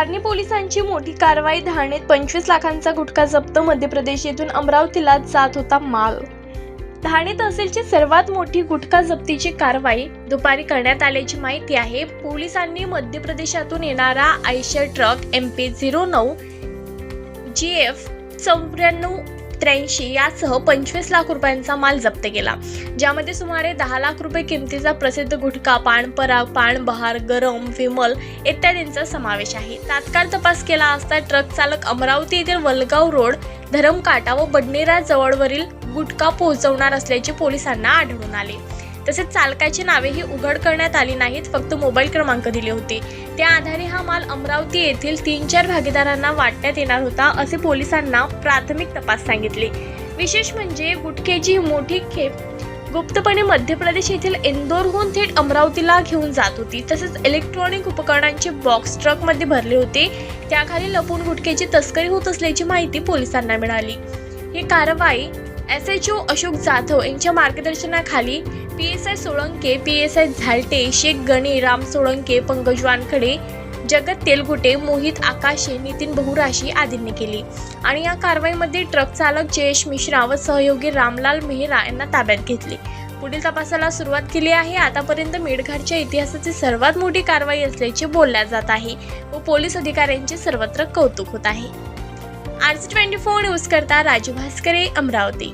धारणी पोलिसांची मोठी कारवाई धारणेत पंचवीस लाखांचा गुटखा जप्त मध्य प्रदेश येथून अमरावतीला जात होता माल. ठाणे तहसीलची सर्वात मोठी गुटखा जप्तीची कारवाई दुपारी करण्यात आल्याची माहिती आहे. पोलिसांनी मध्य प्रदेशातून येणारा Eicher truck M P zero नऊ जी एफ चौऱ्याण्णव त्र्याऐंशी यासह पंचवीस लाख रुपयांचा माल जप्त केला. ज्यामध्ये सुमारे दहा लाख रुपये किमतीचा प्रसिद्ध गुटखा पान पराग पान बहार गरम विमल इत्यादींचा समावेश आहे. तात्काळ तपास केला असता ट्रक चालक अमरावती येथील वलगाव रोड धरमकाटा व बडनेरा जवळवरील गुटखा पोहोचवणार असल्याचे पोलिसांना आढळून आले. तसेच चालकाची नावेही उघड करण्यात आली नाहीत फक्त मोबाईल क्रमांक दिले होते. त्या आधारे हा माल अमरावती येथील तीन चार भागीदारांना वाटण्यात येणार होता असे पोलिसांना प्राथमिक तपास सांगितले. विशेष म्हणजे गुटखेची मोठी खेप गुप्तपणे मध्य प्रदेश येथील इंदोरहून थेट अमरावतीला घेऊन जात होती. तसेच इलेक्ट्रॉनिक उपकरणांचे बॉक्स ट्रकमध्ये भरले होते. त्याखाली लपून गुटख्याची तस्करी होत असल्याची माहिती पोलिसांना मिळाली. ही कारवाई S H O Ashok Jadhav यांच्या मार्गदर्शनाखाली P S I Solanke P S I Zalte Shaikh Gane Ram Solanke Pankaj Wankhede जगत तेलगुटे मोहित आकाशे नितीन बहुराशी आदींनी केली. आणि या कारवाईमध्ये ट्रक चालक जयेश मिश्रा व सहयोगी रामलाल मेहरा यांना ताब्यात घेतले. पुढील तपासाला सुरुवात केली आहे. आतापर्यंत मेळघाटच्या इतिहासाची सर्वात मोठी कारवाई असल्याचे बोलल्या जात आहे व पोलीस अधिकाऱ्यांचे सर्वत्र कौतुक होत आहे. आरसी ट्वेंटी फोर न्यूज करता राजू भास्करे अमरावती.